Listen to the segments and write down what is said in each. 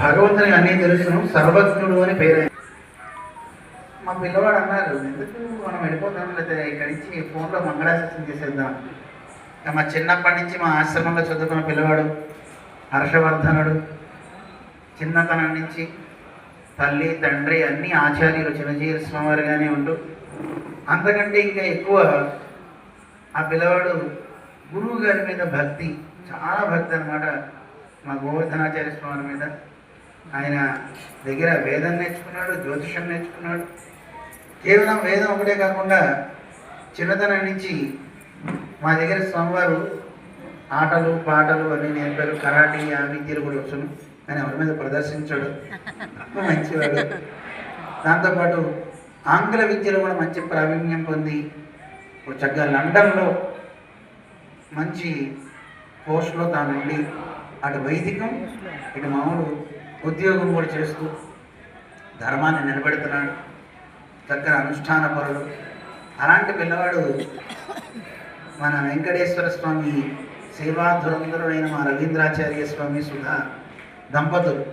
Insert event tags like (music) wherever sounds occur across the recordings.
భగవంతునికి అన్నీ తెలుసును సర్వజ్ఞుడు అని పేరు మా పిల్లవాడు అన్నారు ఎందుకు మనం వెళ్ళిపోతాం? లేదా ఇక్కడి నుంచి ఫోన్లో మంగళాశాసనం చేసేద్దాం. ఇక మా చిన్నప్పటి నుంచి మా ఆశ్రమంలో చదువుకున్న పిల్లవాడు హర్షవర్ధనుడు చిన్నతనం నుంచి తల్లి తండ్రి అన్ని ఆచార్యులు చిరంజీవి స్వామివారిగానే ఉంటూ అంతకంటే ఇంకా ఎక్కువ ఆ పిల్లవాడు గురువు గారి మీద భక్తి చాలా భక్తి అనమాట మా గోవర్ధనాచార్య స్వామి మీద ఆయన దగ్గర వేదం నేర్చుకున్నాడు జ్యోతిషం నేర్చుకున్నాడు. కేవలం వేదం ఒకటే కాకుండా చిన్నతనం నుంచి మా దగ్గర స్వామివారు ఆటలు పాటలు అన్నీ నేర్పారు. కరాటీ ఆ విద్యలు కూడా వచ్చును కానీ ఎవరి మీద ప్రదర్శించాడు. (laughs) మంచివాడు. దాంతోపాటు ఆంగ్ల విద్యలో కూడా మంచి ప్రావీణ్యం పొంది చక్కగా లండన్లో మంచి పోస్ట్లో తాను ఉండి అటు వైదికం ఇటు మామూలు ఉద్యోగం కూడా చేస్తూ ధర్మాన్ని నిలబెడుతున్నాడు. చక్కని అనుష్ఠాన పరుడు అలాంటి పిల్లవాడు మన వెంకటేశ్వర స్వామి సేవా ధురంధరుడైన మా రవీంద్రాచార్య స్వామి సుధా దంపతులు.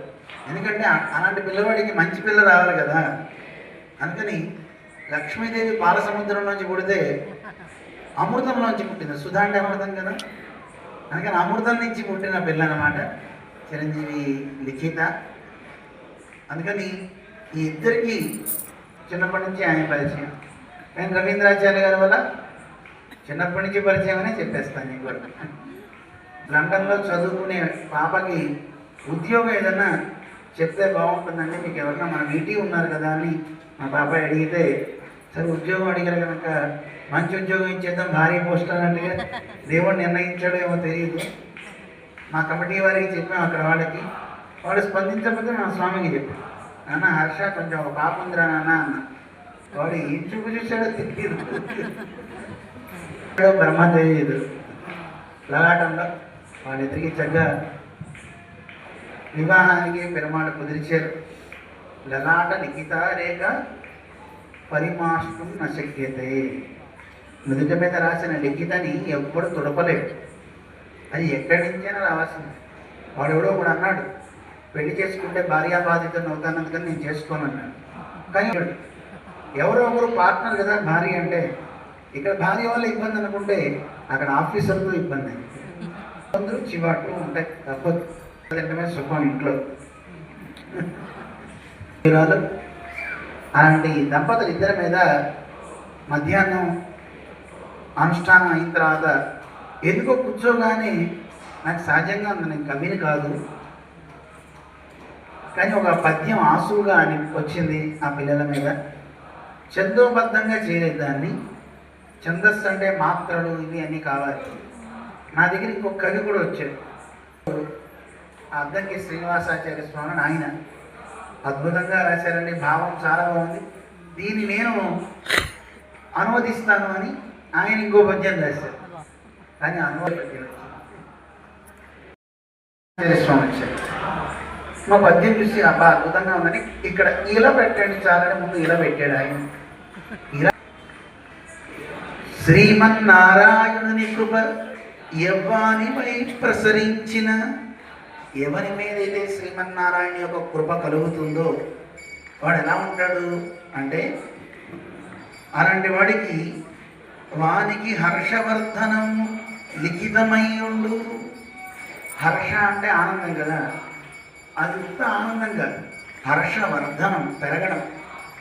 ఎందుకంటే అలాంటి పిల్లవాడికి మంచి పిల్ల రావాలి కదా. అందుకని లక్ష్మీదేవి పాలసముద్రం నుంచి పుడితే అమృతంలోంచి పుట్టింది. సుధా అంటే అమృతం కదా? అందుకని అమృతం నుంచి పుట్టిన పిల్ల అనమాట చిరంజీవి లిఖిత. అందుకని ఈ ఇద్దరికి చిన్నప్పటి నుంచి ఆయన పరిచయం. కానీ రవీంద్రాచార్య గారి వల్ల చిన్నప్పటి నుంచి పరిచయం అనే చెప్పేస్తాను నీకు లండన్లో చదువుకునే పాపకి ఉద్యోగం ఏదన్నా చెప్తే బాగుంటుందండి మీకు ఎవరన్నా మన మీటీ ఉన్నారు కదా అని మా పాప అడిగితే సరే ఉద్యోగం అడిగారు కనుక మంచి ఉద్యోగం ఇచ్చేద్దాం భారీ పోస్ట్ అన్నట్టుగా దేవుడు నిర్ణయించాడో ఏమో తెలియదు మా కమిటీ వారికి చెప్పాం అక్కడ వాళ్ళకి. వాళ్ళు స్పందించకపోతే మా స్వామికి చెప్పాం. నాన్న హర్ష కొంచెం ఒక పాప ఉందిరా నాన్న అన్న. వాడు ఏం చూపు చూశాడో తెలియదు బ్రహ్మ తెలియదు లలాటంలో వాళ్ళిద్దరికి చక్కగా వివాహానికి పెరుమాళ కుదిరిచారు. లలాట నిఖిత రేఖ పరిమాష్టం నశక్యతే. నుదుట మీద రాసిన లిఖితని ఎప్పుడు తుడపలేడు. అది ఎక్కడి నుంచైనా రావాల్సింది. వాడెవడో కూడా అన్నాడు పెళ్ళి చేసుకుంటే భార్యాబాధితులను అవుతాను అందుకని నేను చేసుకోను అన్నాడు కానీ ఎవరో ఒకరు పార్ట్నర్ కదా భార్య అంటే. ఇక్కడ భార్య వల్ల ఇబ్బంది అనుకుంటే అక్కడ ఆఫీసర్తో ఇబ్బంది. అందరూ చివాట్లు ఉంటాయి తప్పదు. సుఖం ఇంట్లో. (laughs) వివరాలు అలాంటి దంపతులు ఇద్దరి మీద మధ్యాహ్నం అనుష్ఠానం అయిన తర్వాత ఎందుకో కూర్చోగానే నాకు సహజంగా ఉంది నేను కవిని కాదు. కానీ ఒక పద్యం ఆసువుగా అని వచ్చింది ఆ పిల్లల మీద. ఛందోబద్ధంగా చేయలేదు దాన్ని. ఛందస్సు అంటే మాత్రలు ఇవి అన్నీ కావాలి. నా దగ్గర ఇంకొక కవి కూడా వచ్చాడు. ఆ అద్దంకి శ్రీనివాసాచార్య స్వామి ఆయన. అద్భుతంగా రాశారండి. భావం చాలా బాగుంది. దీన్ని నేను అనువదిస్తాను అని ఆయన ఇంకో పద్యం రాశారు. కానీ అనువదించారు స్వామి మా పద్యం చూసి అబ్బా అద్భుతంగా ఉందని ఇక్కడ ఇలా పెట్టండి చాలని ముందు ఇలా పెట్టాడు ఆయన. ఇలా శ్రీమన్నారాయణుని కృప యవ్వానిపై ప్రసరించిన ఎవరి మీదైతే శ్రీమన్నారాయణ యొక్క కృప కలుగుతుందో వాడు ఎలా ఉంటాడు అంటే అలాంటి వాడికి వానికి హర్షవర్ధనం లిఖితమై ఉండు. హర్ష అంటే ఆనందం కదా? అది ఉత్త ఆనందం కాదు. హర్షవర్ధనం పెరగడం.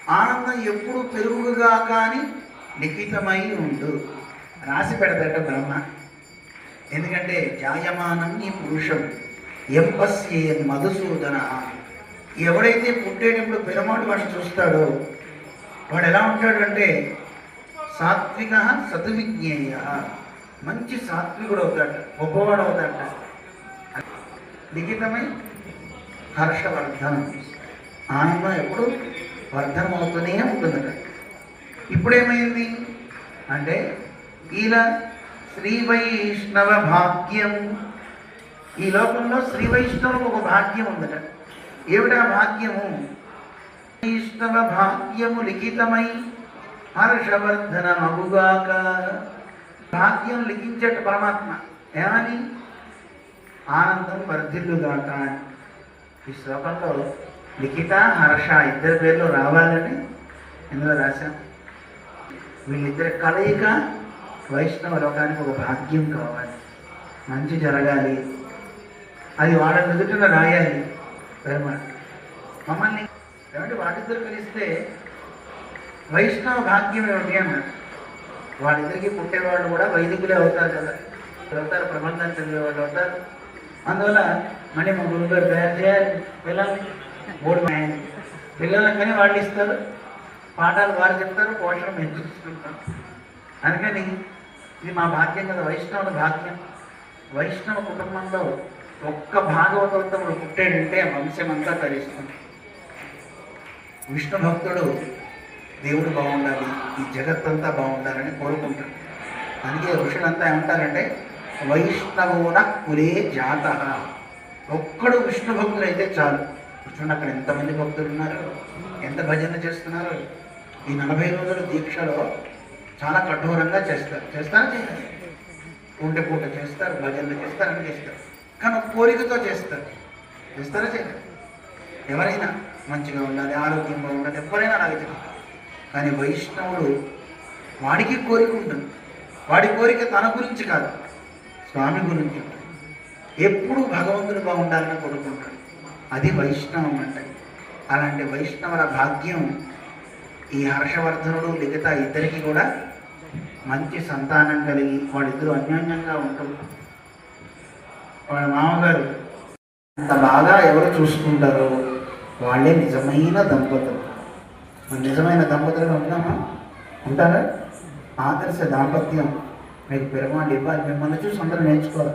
ఆనందం ఎప్పుడు పెరుగుగా కానీ లిఖితమై ఉండు. రాసి పెడతాడు బ్రహ్మ. ఎందుకంటే జాయమానం ఈ పురుషం. ఎంపస్యే మధుసూదన. ఎవడైతే పుట్టేటప్పుడు పెరమాటు వాడిని చూస్తాడో వాడు ఎలా ఉంటాడంటే సాత్విక సతువిజ్ఞేయ మంచి సాత్వికుడు అవుతాడు గొప్పవాడు అవుతాడ లిఖితమై హర్షవర్ధనం ఆనందం ఎప్పుడు వర్ధనం అవుతూనే ఉంటుందట ఇప్పుడేమైంది? అంటే ఇలా శ్రీ వైష్ణవ భాగ్యం ఈ లోకంలో శ్రీ వైష్ణవులకు ఒక భాగ్యం ఉందట. ఏమిటా భాగ్యము? వైష్ణవ భాగ్యము లిఖితమై హర్షవర్ధన మగుగాక భాగ్యం లిఖించట పరమాత్మ. ఏమని? ఆనందం వర్ధిల్లుగాక ఈ శ్లోకంలో లిఖిత హర్ష ఇద్దరి పేర్లు రావాలని ఇందులో రాశాం? వీళ్ళిద్దరి కలయిక వైష్ణవ లోకానికి ఒక భాగ్యం కావాలి. మంచి జరగాలి. అది వాళ్ళ ఎదుటిన రాయాలి. పెరుమాళ్ మమ్మల్ని ఏమంటే వాళ్ళిద్దరు కలిస్తే వైష్ణవ భాగ్యం ఏమిటి అన్నారు. వాళ్ళిద్దరికి పుట్టేవాళ్ళు కూడా వైదికులే అవుతారు కదా. అవుతారు ప్రబంధం చదివే వాళ్ళు అవుతారు. అందువల్ల మళ్ళీ మా గురుగారు తయారు చేయాలి. పిల్లల్ని మూడు మాయని పిల్లలకని వాళ్ళు ఇస్తారు. పాఠాలు వారు చెప్తారు పోషణ మేము చూసుకుంటాం. అందుకని ఇది మా భాగ్యం కదా వైష్ణవుల భాగ్యం. వైష్ణవ కుటుంబంలో ఒక్క భాగవతోత్తముడు పుట్టాడంటే వంశమంతా తరిస్తుంది. విష్ణు భక్తుడు దేవుడు బాగుండాలి ఈ జగత్తంతా బాగుండాలని కోరుకుంటాడు. అందుకే ఋషులంతా ఏమంటారంటే వైష్ణవున కులే జాత. ఒక్కడు విష్ణు భక్తులు అయితే చాలు కూర్చుని అక్కడ ఎంతమంది భక్తులు ఉన్నారు ఎంత భజన చేస్తున్నారు. ఈ నలభై రోజుల దీక్షలో చాలా కఠోరంగా చేస్తారు. చేస్తారా చేయరు? పూట పూట చేస్తారు భజనలు చేస్తారని చేస్తారు. కానీ ఒక కోరికతో చేస్తారు. చేస్తారా చేయండి ఎవరైనా మంచిగా ఉండాలి ఆరోగ్యంగా ఉండాలి ఎవరైనా అలాగే చెప్తారు కానీ వైష్ణవుడు వాడికి కోరిక ఉంటుంది. వాడి కోరిక తన గురించి కాదు స్వామి గురించి ఉంటుంది. ఎప్పుడు భగవంతుడు బాగుండాలని కోరుకుంటాడు. అది వైష్ణవం అంటే. అలాంటి వైష్ణవుల భాగ్యం ఈ హర్షవర్ధనుడు మిగతా ఇద్దరికి కూడా మంచి సంతానం కలిగి వాళ్ళిద్దరూ అన్యోన్యంగా ఉంటుంది వాళ్ళ మామగారు అంత బాగా ఎవరు చూసుకుంటారో వాళ్ళే నిజమైన దంపతులు. మన నిజమైన దంపతులుగా ఉంటామా ఉంటారా? ఆదర్శ దాంపత్యం. మీకు పెరమాళ్ళు ఇవ్వాలి. మిమ్మల్ని చూసి అందరూ నేర్చుకోవాలి.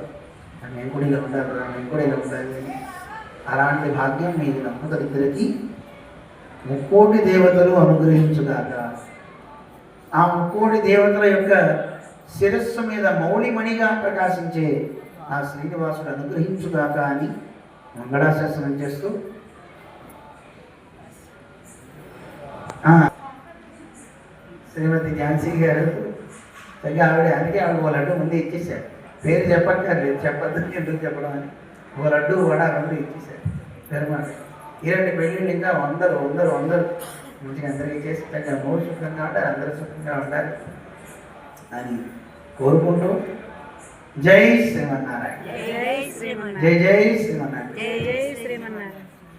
నేను కూడా ఇలా ఉండాలి నేను కూడా ఇలా ఉండాలి. అని. అలాంటి భాగ్యం మీ దంపతులిద్దరికి ముక్కోటి దేవతలు అనుగ్రహించుగాక. ఆ ముక్కోటి దేవతల యొక్క శిరస్సు మీద మౌళిమణిగా ప్రకాశించే ఆ శ్రీనివాసుడు అనుగ్రహించుగాక అని మంగళాశాసనం చేస్తూ. శ్రీమతి ఝాన్సీ గారు సరిగ్గా ఆవిడ అందుకే ఆవిడ ఓ లడ్డు ముందే ఇచ్చేసారు పేరు చెప్పక్కర్లేదు చెప్పద్దు ఎందుకు చెప్పడం అని. ఓ లడ్డు కూడా రెండు ఇచ్చేసారు పెరుమాళ. ఇలాంటి పెళ్ళిళ్ళు ఇంకా వందరు వందరు వందరు మంచిగా అందరికీ చేసి తగ్గ మూడు సుఖంగా ఉండాలి అందరూ సుఖంగా ఉండాలి అని కోరుకుంటూ జై శ్రీమన్నారాయణ. జై జై శ్రీమన్నారాయణ. జై శ్రీమన్నారాయణ.